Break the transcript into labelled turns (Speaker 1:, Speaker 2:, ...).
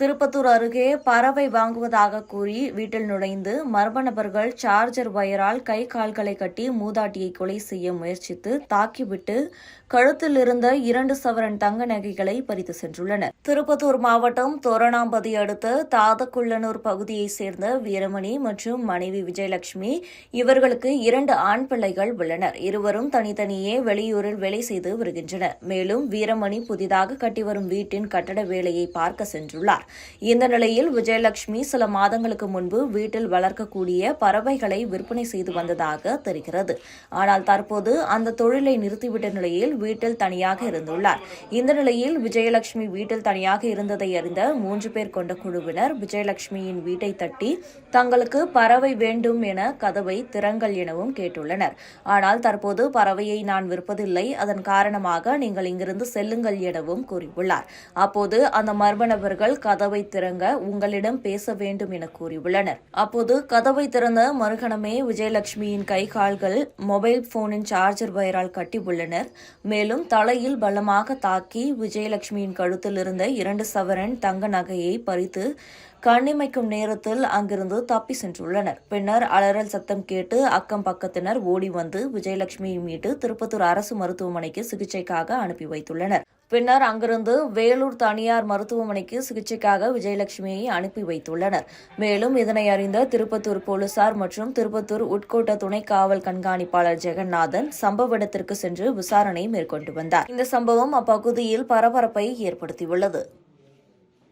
Speaker 1: திருப்பத்தூர் அருகே பறவை வாங்குவதாக கூறி வீட்டில் நுழைந்து மர்ம நபர்கள் சார்ஜர் வயரால் கை கால்களை கட்டி மூதாட்டியை கொலை செய்ய முயற்சித்து தாக்கிவிட்டு கழுத்தில் இருந்த இரண்டு சவரன் தங்க நகைகளை பறித்து சென்றுள்ளனர். திருப்பத்தூர் மாவட்டம் தோரணாம்பதி அடுத்த தாதக்குள்ளனூர் பகுதியைச் சேர்ந்த வீரமணி மற்றும் மனைவி விஜயலட்சுமி இவர்களுக்கு இரண்டு ஆண் பிள்ளைகள் உள்ளனர். இருவரும் தனித்தனியே வெளியூரில் வேலை செய்து வருகின்றனர். மேலும் வீரமணி புதிதாக கட்டி வரும் வீட்டின் கட்டட வேலையை பார்க்க சென்றுள்ளார். இந்த நிலையில் விஜயலட்சுமி சில மாதங்களுக்கு முன்பு வீட்டில் வளர்க்கக்கூடிய பறவைகளை விற்பனை செய்து வந்ததாக தெரிகிறது. ஆனால் தற்போது அந்த தொழிலை நிறுத்திவிட்ட நிலையில் வீட்டில் தனியாக இருந்துள்ளார். இந்த நிலையில் விஜயலட்சுமி வீட்டில் தனியாக இருந்ததை அறிந்த மூன்று பேர் கொண்ட குழுவினர் விஜயலட்சுமியின் வீட்டை தட்டி தங்களுக்கு பறவை வேண்டும் என கதவை திறங்கள் எனவும் கேட்டுள்ளனர். ஆனால் தற்போது பறவையை நான் விற்பதில்லை. அதன் காரணமாக நீங்கள் இங்கிருந்து செல்லுங்கள் எனவும் கூறியுள்ளார். அப்போது அந்த மர்ம நபர்கள் கதவை திறங்க உங்களிடம் பேச வேண்டும் என கூறியுள்ளனர். அப்போது கதவை திறந்த மறுகணமே விஜயலட்சுமியின் கை கால்கள் மொபைல் போனின் சார்ஜர் வயரால் கட்டி உள்ளனர். மேலும் தலையில் பலமாக தாக்கி விஜயலட்சுமியின் கழுத்தில் இருந்த இரண்டு சவரன் தங்க நகையை பறித்து கண்ணிமைக்கும் நேரத்தில் அங்கிருந்து தப்பி சென்றுள்ளனர். பின்னர் அலறல் சத்தம் கேட்டு அக்கம் பக்கத்தினர் ஓடி வந்து விஜயலட்சுமியை மீட்டு திருப்பத்தூர் அரசு மருத்துவமனைக்கு சிகிச்சைக்காக அனுப்பி வைத்துள்ளனர். பின்னர் அங்கிருந்து வேலூர் தனியார் மருத்துவமனைக்கு சிகிச்சைக்காக விஜயலட்சுமியை அனுப்பி வைத்துள்ளனர். மேலும் இதனை அறிந்த திருப்பத்தூர் போலீசார் மற்றும் திருப்பத்தூர் உட்கோட்ட துணை காவல் கண்காணிப்பாளர் ஜெகநாதன் சம்பவ இடத்திற்கு சென்று விசாரணை மேற்கொண்டு வந்தார். இந்த சம்பவம் அப்பகுதியில் பரபரப்பை ஏற்படுத்தியுள்ளது.